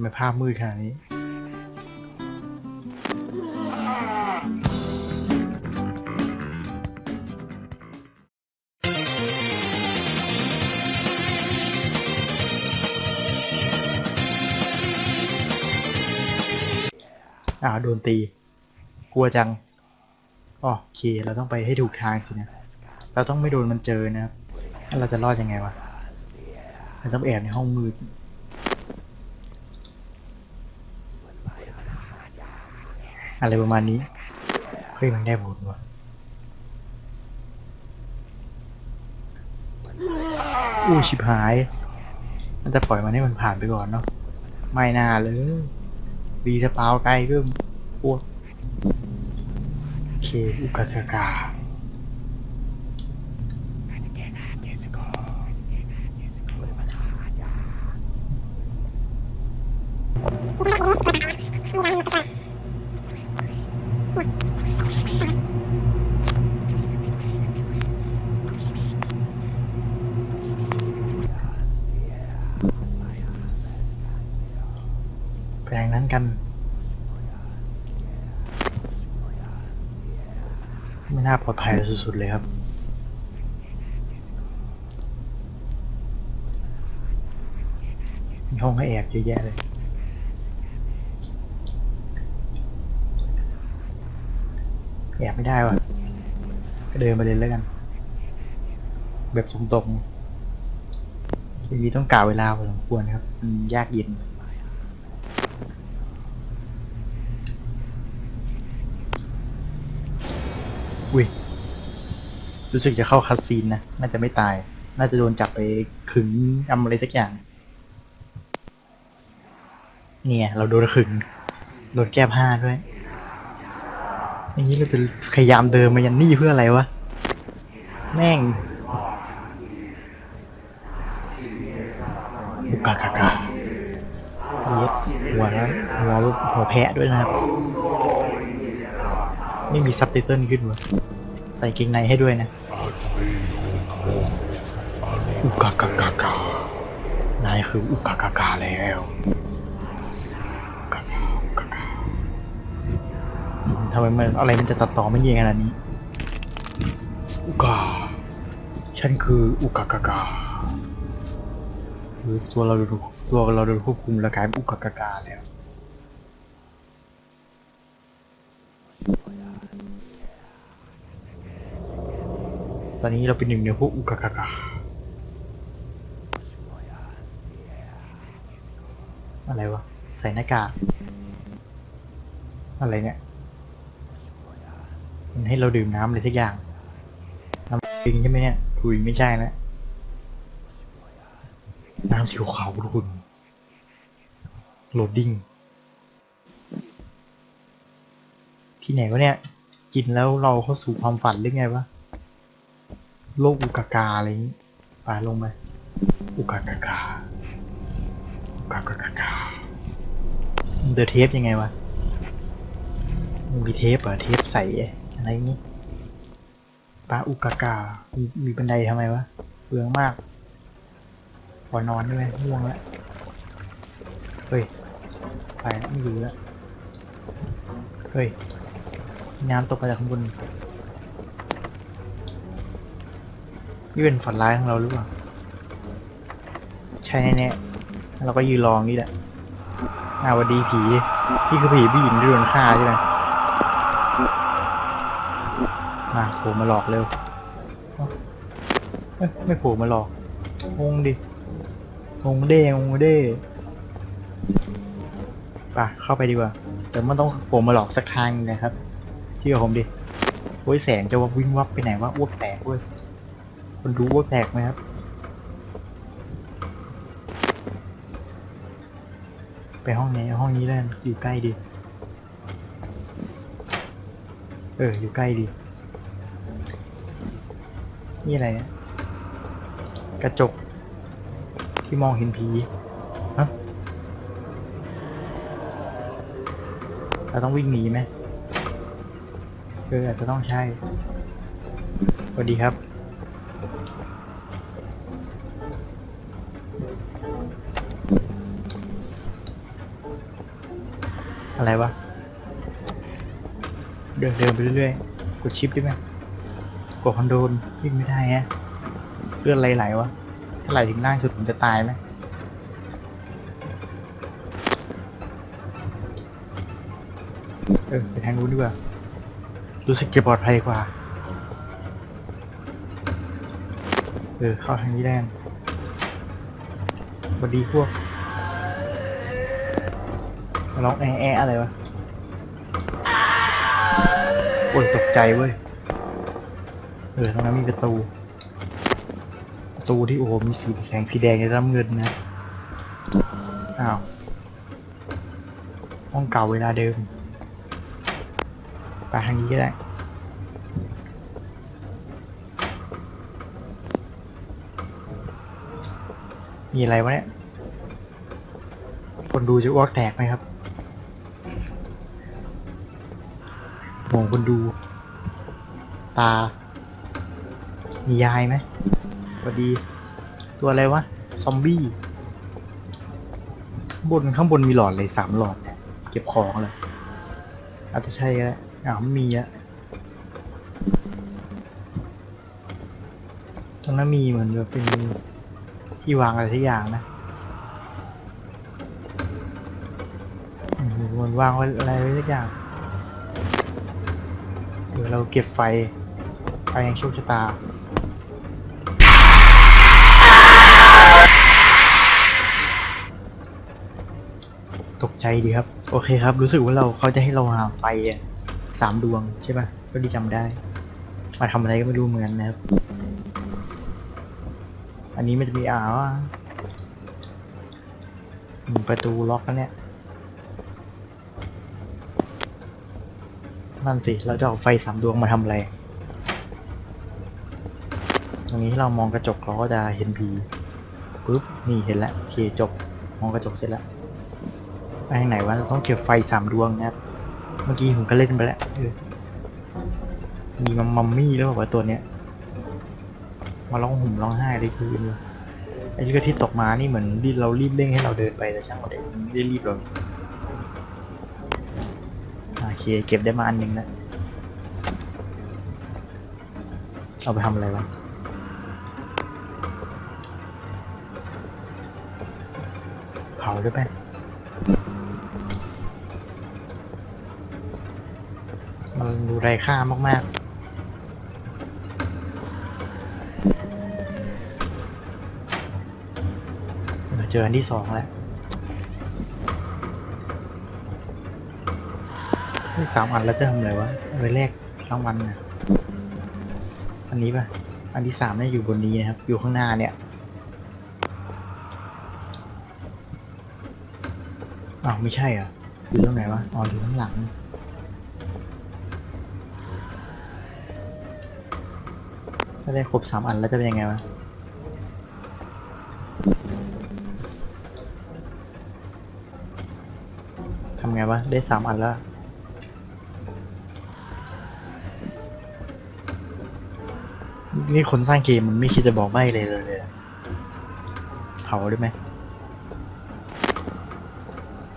ำไมภาพมืดขนาดนี้อ่าโดนตี กลัวจังอ๋อโอเค เราต้องไปให้ถูกทางสินะ เราต้องไม่โดนมันเจอนะครับ เราจะรอดยังไงวะ เราต้องแอบในห้องมืด อะไรประมาณนี้เฮ้ยมันได้ผลวะอู้ชิบหาย มันจะปล่อยมันให้มันผ่านไปก่อนเนาะไม่น่าเลยรีสปาวไกลเพิ่มปวดโอเคอุกกากา ไม่น่าปลอดภัยสุดๆเลยครับ มีห้องให้แอบเยอะแยะเลยแอบไม่ได้ว่ะก็เดินมาเลยแล้วกัน แบบตรงๆทีนี้ต้องกาเวลาพอสมควรครับมันยากเย็น อุ้ย รู้สึกจะเข้าคัสซีนนะ น่าจะไม่ตาย น่าจะโดนจับไปขึงทำอะไรสักอย่าง เนี่ย เราโดนขึง โดนแก้ผ้าด้วย อย่างนี้เราจะพยายามเดินมายันนี่เพื่ออะไรวะ แม่งบุกกากากาเย็ดหัวแล้วหัวหัวแพะด้วยนะครับ ไม่มีซับไตเติลขึ้นวะใส่เกงในให้ด้วยนะ กากากากานายคืออุกากากาแล้วกากากากาทำไมมันอะไรมันจะตัดต่อไม่เย็นขนาดนี้อุกาฉันคืออุกากากาหรือตัวเราโดนตัวเราโดนควบคุมแล้วกลายเป็นอุกากากาแล้วตอนนี้เราเป็นหนึ่งในพวกอุกากากา อะไรวะ ใส่หน้ากากอะไรเนี่ย มันให้เราดื่มน้ำอะไรสักอย่างน้ำปิงใช่ไหมเนี่ยถุยไม่ใช่นะน้ำสีขาวทุกคนโหลดดิ้งที่ไหนวะเนี่ย กินแล้วเราเข้าสู่ความฝันหรือไงวะ โลกอุกากาอะไรนี้ไปลงไปอุกากากาอุกากากา เดอะเทปยังไงวะมีเทปเหรอเทปใสอะไรงนี้ปลาอุกากามีมีบันไดทำไมวะเปลืองมากขอนอนด้วยง่วงแล้วเฮ้ยไปไม่อยู่แล้วเฮ้ยน้ำตกมาจากข้างบนนี่เป็นฝันร้ายของเราหรือเปล่าใช่แน่ๆเราก็ยืนรองนี่แหละ อาวดีผีพี่คือผีผู้หญิงที่โดนฆ่าใช่ไหมมาโผล่มาหลอกเร็วเอ้ยไม่โผล่มาหลอกงงดิงงเด้งงเด้ป่ะเข้าไปดีกว่า แต่มันต้องโผล่มาหลอกสักทางนะครับ เชื่อผมดิโอ้ยแสงจะว่าวิ่งวับไปไหนวะอ้วกแตกเว้ยคนรู้ว่าแตกไหมครับ ไปห้องนี้ห้องนี้แล้วอยู่ใกล้ดี เออ อยู่ใกล้ดี นี่อะไรเนี่ย กระจก ที่มองเห็นผีฮะเราต้องวิ่งหนีไหมเอออาจจะต้องใช่ สวัสดีครับ อะไรวะ เดินเดินไปเรื่อยๆ กดชิปได้ไหมกดคอนโดลวิ่งไม่ได้ฮะเลือดไหลๆวะถ้าไหลถึงล่างสุดผมจะตายไหมเออไปทางนู้นดีกว่า รู้สึกจะปลอดภัยกว่า เออ เข้าทางนี้ได้สวัสดีพวก ร้องแอะแอะอะไรวะโอ้ยตกใจเว้ย เออตรงนั้นมีประตู ประตูที่โอ้โหมีสีแสงสีแดงในน้ำเงินนะ อ้าว ห้องเก่าเวลาเดิม ไปทางนี้ก็ได้มีอะไรวะเนี่ย คนดูจะอ้วกแตกไหมครับ มองคนดู ตา มียายไหมสวัสดี ตัวอะไรวะ ซอมบี้ บนข้างบนมีหลอดเลยสามหลอด เก็บของเลย อาจจะใช่ก็ได้อ้าวไม่มีอะตรงนั้นมีเหมือนแบบเป็นที่วางอะไรทุกอย่างนะมเหมือนวางไว้อะไรไว้ทุกอย่าง เดี๋ยวเราเก็บไฟ ไฟแห่งโชคชะตา ตกใจดีครับ โอเคครับ รู้สึกว่าเราเขาจะให้เราหาไฟสามดวงใช่ปะก็ดีจำได้ มาทำอะไรก็ไม่รู้เหมือนกันนะครับ อันนี้มันจะมีอ่าวะประตูล็อกแล้วเนี่ย นั่นสิ เราจะเอาไฟสามดวงมาทำอะไร ตรงนี้ที่เรามองกระจกเราก็จะเห็นผีปุ๊บ นี่เห็นแล้ว โอเคจบ มองกระจกเสร็จแล้ว ไปทางไหนวะ เราต้องเก็บไฟสามดวงนะครับ เมื่อกี้ผมก็เล่นไปแล้วมีมัมมมี่แล้วบอกว่าตัวเนี้ย มาร้องห่มร้องไห้เลยคืนเลยไอ้เลือดที่ตกมานี่เหมือนเรารีบเร่งให้เราเดินไปแต่ช่างมันเองไม่ได้รีบเราอ่าโอ เค เก็บได้มาอันหนึ่งแล้ว เอาไปทำอะไรวะเผาด้วยไหมมันดูไร้ค่ามาก ๆเราเจออันที่สองแล้วเฮ้ย สามอันแล้วจะทำอะไรวะไปแลกรางวัลนะอันนี้ปะอันที่สามเนี่ยอยู่บนนี้นะครับ อยู่ข้างหน้าเนี่ยอ้าวไม่ใช่อะอยู่ตรงไหนวะอ๋ออยู่ข้างหลังถ้าได้ครบสามอันแล้วจะเป็นยังไงวะทำไงวะได้สามอันแล้ว นี่คนสร้างเกมมันไม่คิดจะบอกใบ้เลยเลยเลยเผาได้ไหม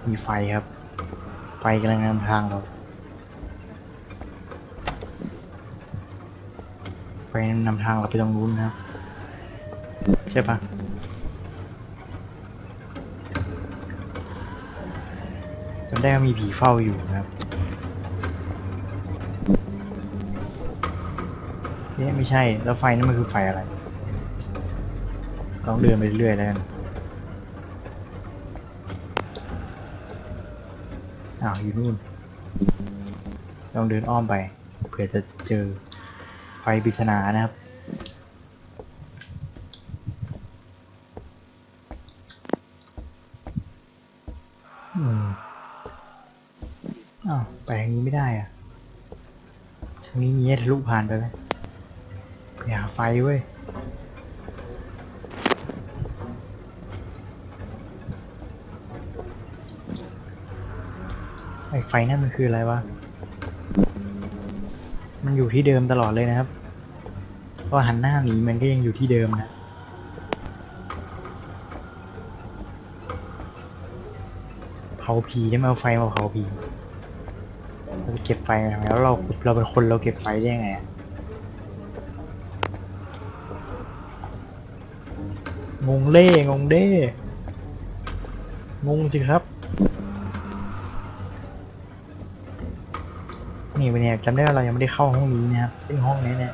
มีไฟครับ ไฟกำลังนำทางเรา ไฟนำทางเราไปตรงนู้นนะครับ ใช่ปะจำได้ว่ามีผีเฝ้าอยู่นะครับ เนี่ยไม่ใช่ แล้วไฟนั่นมันคือไฟอะไร ลองเดินไปเรื่อยๆแล้วกัน อ้าวอยู่นู่น ลองเดินอ้อมไป เผื่อจะเจอไฟปริศนานะครับ อืมอ้าวไปทางนี้ไม่ได้อะทางนี้มีให้ทะลุผ่านไปไหม ไฟเว้ย ไอไฟนั่นมันคืออะไรวะ มันอยู่ที่เดิมตลอดเลยนะครับ พอหันหน้าหนีมันก็ยังอยู่ที่เดิมนะเผาผีได้ไหมเอาไฟมาเผาผีเราเก็บไฟมาแล้วเราเราเป็นคนเราเก็บไฟได้ยังไงอะ งงเล่งงเด้ งงสิครับ นี่วันนี้จำได้ว่าเรายังไม่ได้เข้าห้องนี้นะครับ ซึ่งห้องนี้เนี่ย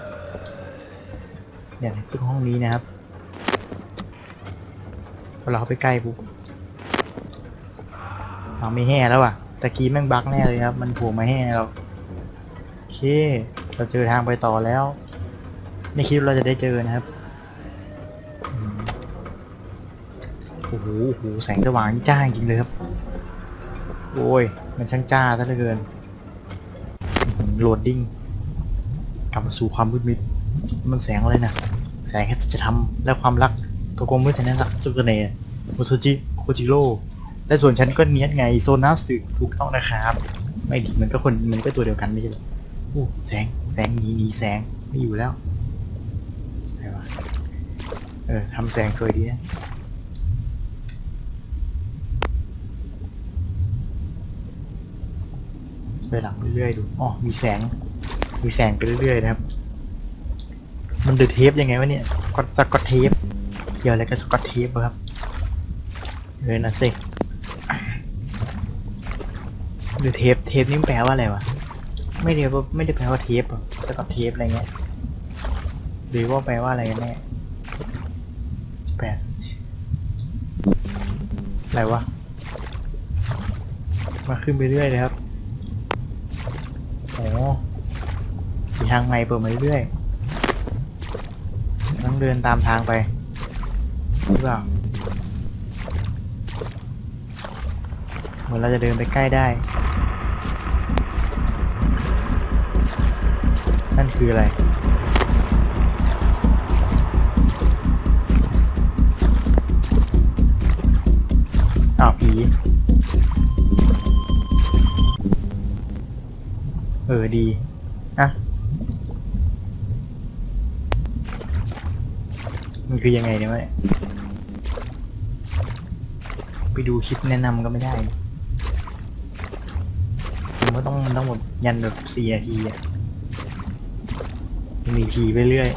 เนี่ยซึ่งห้องนี้นะครับพอเราเข้าไปใกล้ปุ๊บเราไม่แห่แล้วอะตะกี้แม่งบั๊กแน่เลยครับ มันผล่มาแห่เราโอเค เราเจอทางไปต่อแล้ว ไม่คิดว่าเราจะได้เจอนะครับ โอ้โหโอ้โหแสงสว่างจ้าจริงเลยครับ โอ้ย มันช่างจ้าซะเหลือเกินโหลดดิ้งกลับมาสู่ความมืดมิด มันแสงอะไรนะแสงแค่จะทำและความรักตัวกลมมืดแสนรักสุกเนมุสจิโคจิโร่และส่วนฉันก็เนียดไงโซนาสึถูกต้องนะครับ ไม่ดิมันก็คนมันก็ตัวเดียวกันไม่ใช่หรออู้แสงแสงหนีหนีแสงไม่อยู่แล้วอะไรวะเออทำแสงสวยดีนะ ไปหลังเรื่อยๆดูอ๋อมีแสง มีแสงไปเรื่อยๆนะครับ มันเดือดเทปยังไงวะเนี่ยก็สกอตเทปเกี่ยวอะไรกับสกอตเทปวะครับเออนะสิเดือดเทปเทปนี่มันแปลว่าอะไรวะไม่ได้ว่าไม่ได้แปลว่าเทปหรอสกอตเทปอะไรเงี้ยหรือว่าแปลว่าอะไรกันแน่แปลอะไรวะมาขึ้นไปเรื่อยเลยครับ โอ้มีทางใหม่เปิดมาเรื่อยๆต้องเดินตามทางไปหรือเปล่าเหมือนเราจะเดินไปใกล้ได้ นั่นคืออะไรอ้าวผี เออดีอะมันคือยังไงเนี่ยวะไปดูคลิปแนะนำก็ไม่ได้ผมก็ต้องมันต้องแบบยันแบบสี่นาทีอะมีทีไปเรื่อย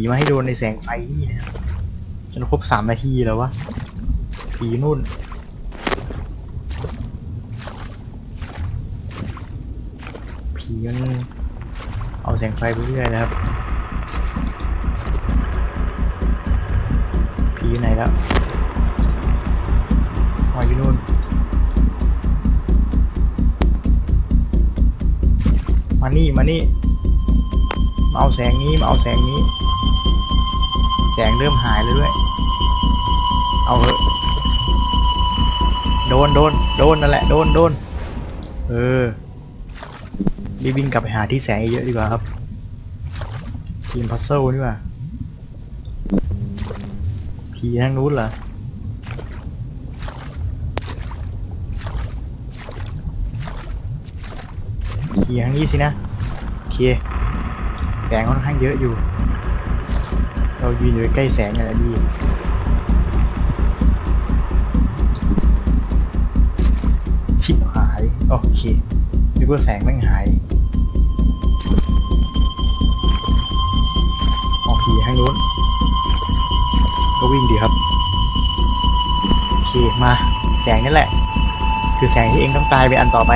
ผีมาให้โดนในแสงไฟนี่นะครับจนครบสามนาทีแล้ววะผีนู่นผีมันเอาแสงไฟไปเรื่อยนะครับผีอยู่ไหนแล้วอ๋อยู่นู่นมานี่มานี่มาเอาแสงนี้มาเอาแสงนี้ สงเริ่มหายแล้วด้วย เอาเถอะโดนโดนโดนนั่นแหละโดนโดนเออรีบวิ่งกลับไปหาที่แสงเยอะดีกว่าครับ ทีมพัซเซิลนี่ว่าผีทางนู้นเหรอผีทางนี้สินะโอเคแสงค่อนข้างเยอะอยู่ เรายืนอยู่ใกล้แสงอย่างไรดีชิบหาย โอเคนึกว่าแสงแม่งหายมองผีทางนู้น ก็วิ่งดีครับ โอเค มา แสงนี่แหละ คือแสงที่เองต้องตายไปอันต่อไป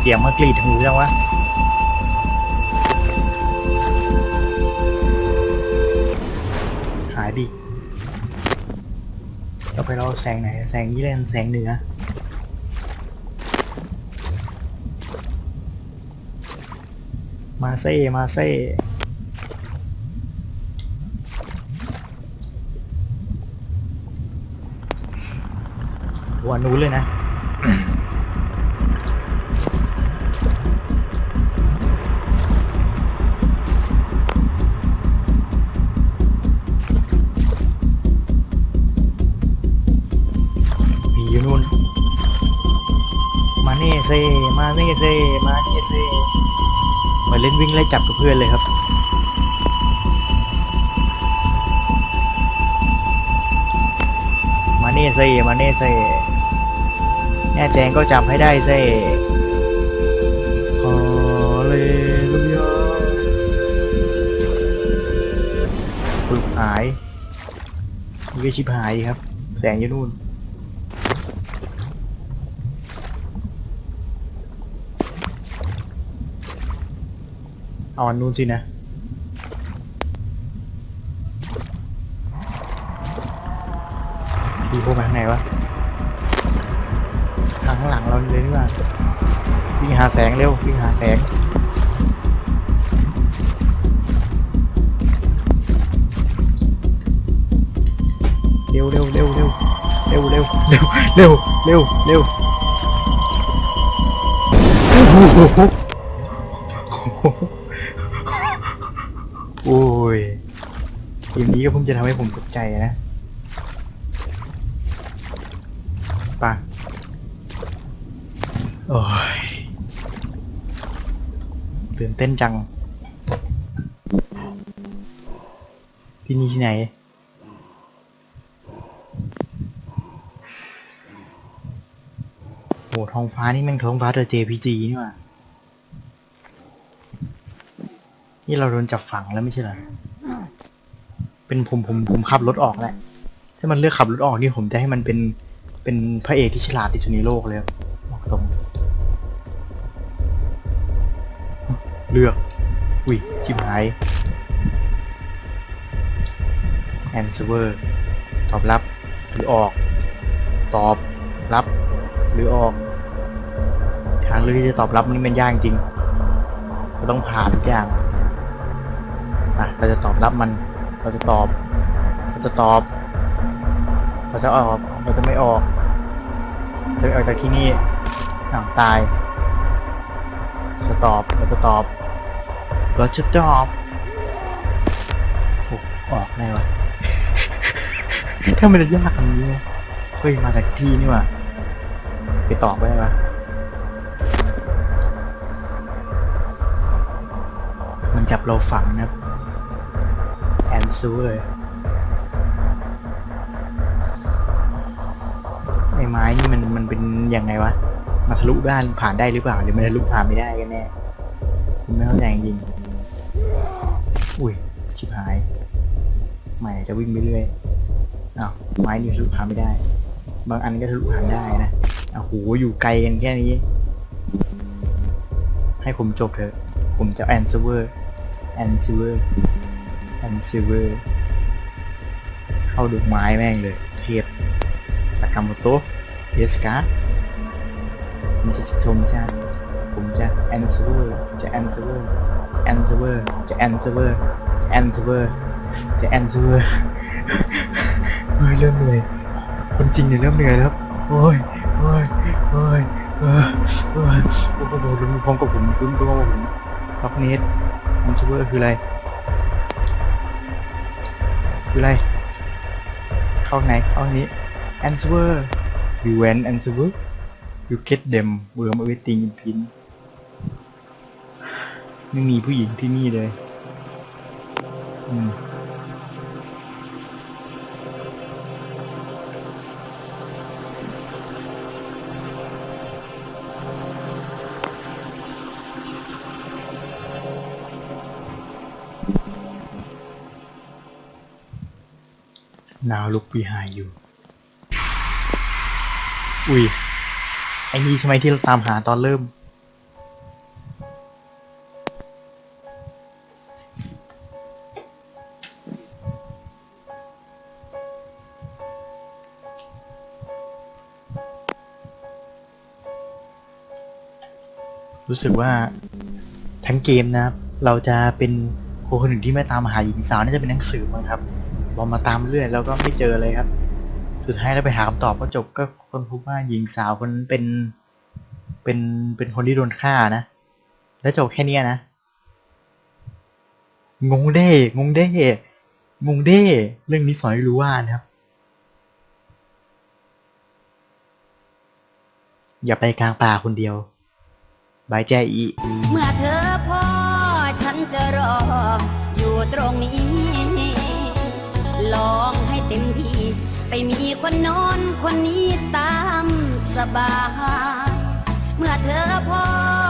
เสียงมากรีดหูยังวะาแสงไหน แสงนี้เลยแสงเหนือ มาเซ่มาเซ่หัวนู้นเลยนะ น่เซมาเน่เซเหมือนเล่นวิ่งไล่จับกับเพื่อนเลยครับมาเน่เซมาเน่เซแน่แจงก็จับให้ได้เซฮาเลลูยาปึกหายมีก็ชิบหายดีครับ แสงอยู่นู่น เอาอันนู้นสินะพี่พวกมาข้างในวะ ทางข้างหลังเราเลยนี่ว่า วิ่งหาแสงเร็ว วิ่งหาแสงเร็วเร็วเร็วเร็วเร็วเร็วเร็วเร็วเร็วเร็วี้ก็เพิ่งจะทำให้ผมตกใจนะไป่ะโอ้ยตื่นเต้นจัง ที่นี่ที่ไหน โหท้องฟ้านี่แม่งท้องฟ้าเดอะ JPG นี่ว่านี่เราโดนจับฝังแล้วไม่ใช่เหรอ เป็นผมผมผมขับรถออกแหละ ถ้ามันเลือกขับรถออกนี่ผมจะให้มันเป็นเป็นพระเอกที่ฉลาดที่สุดในโลกเลยครับอกตรง เลือกอุ้ยชิบหาย answer ตอบรับ หรือออก ตอบรับ หรือออก ทางเลือกที่จะตอบรับนี่มันยากจริงเราต้องผ่านทุกอย่างอะเราจะตอบรับมัน เราจะตอบ เราจะตอบ เราจะออก เราจะไม่ออกจะออกจากที่นี่อ้าวตาย เราจะตอบ เราจะตอบ เราจะตอบอออกไงวะถ้ามันจะยากขนาดนี้เฮ้ยมาจากที่นี่ว่ะไปตอบไว้ปะมันจับเราฝังนะ ครับ answer ไอ้ไม้นี่มันมันเป็นยังไงวะมาทะลุด้านผ่านได้หรือเปล่าหรือมันทะลุผ่านไม่ได้กันแน่ผมไม่เข้าใจจริงๆอุ้ยชิบหายใหม่จะวิ่งไปเรื่อยอ้าวไม้นี่ทะลุผ่านไม่ได้ บางอันก็ทะลุผ่านได้นะอ้าวโหอยู่ไกลกันแค่นี้ ให้ผมจบเถอะ ผมจะ answer answer answer เข้าดูไม้แม่งเลย เทพสากามโตะเดสกาผมจะชมชาผมจะ answer จะ answer answer จะ answer จะ answer จะ answer เฮ้ยเริ่มเหนื่อยคนจริงเนี่ยเริ่มเหนื่อยแล้วครับโอ้ยโอ้ยโอ้ยเออโอ้ยโอ้โหลุ้นพร้อมกับผมลุ้นพร้อมกับผมล็อกเนส answer คืออะไร คืออะไร เข้าไหนเข้านี้ answer you went answer you get them we're waiting in pin ไม่มีผู้หญิงที่นี่เลย อืม Now look behind you อุ้ย ไอ้นี่ใช่ไหมที่เราตามหาตอนเริ่ม รู้สึกว่าทั้งเกมนะครับ เราจะเป็นคนหนึ่งที่ไม่ตามหาหญิงสาวน่าจะเป็นหนังสือมั้งครับ ลองมาตามเรื่อยแล้วก็ไม่เจอเลยครับ สุดท้ายแล้วไปหาคำตอบก็จบก็คนพบว่าหญิงสาวคนนั้นเป็น เป็นเป็นคนที่โดนฆ่านะ แล้วจบแค่เนี้ยนะ งงเด้งงเด้งงเด้เรื่องนี้สอนให้รู้ว่านะครับ อย่าไปกลางป่าคนเดียวบายใจอี เมื่อเธอพอฉันจะรอ อยู่ตรงนี้ ลองให้เต็มที่ ไปมีคนนอนคนนี้ตามสบาย เมื่อเธอพอ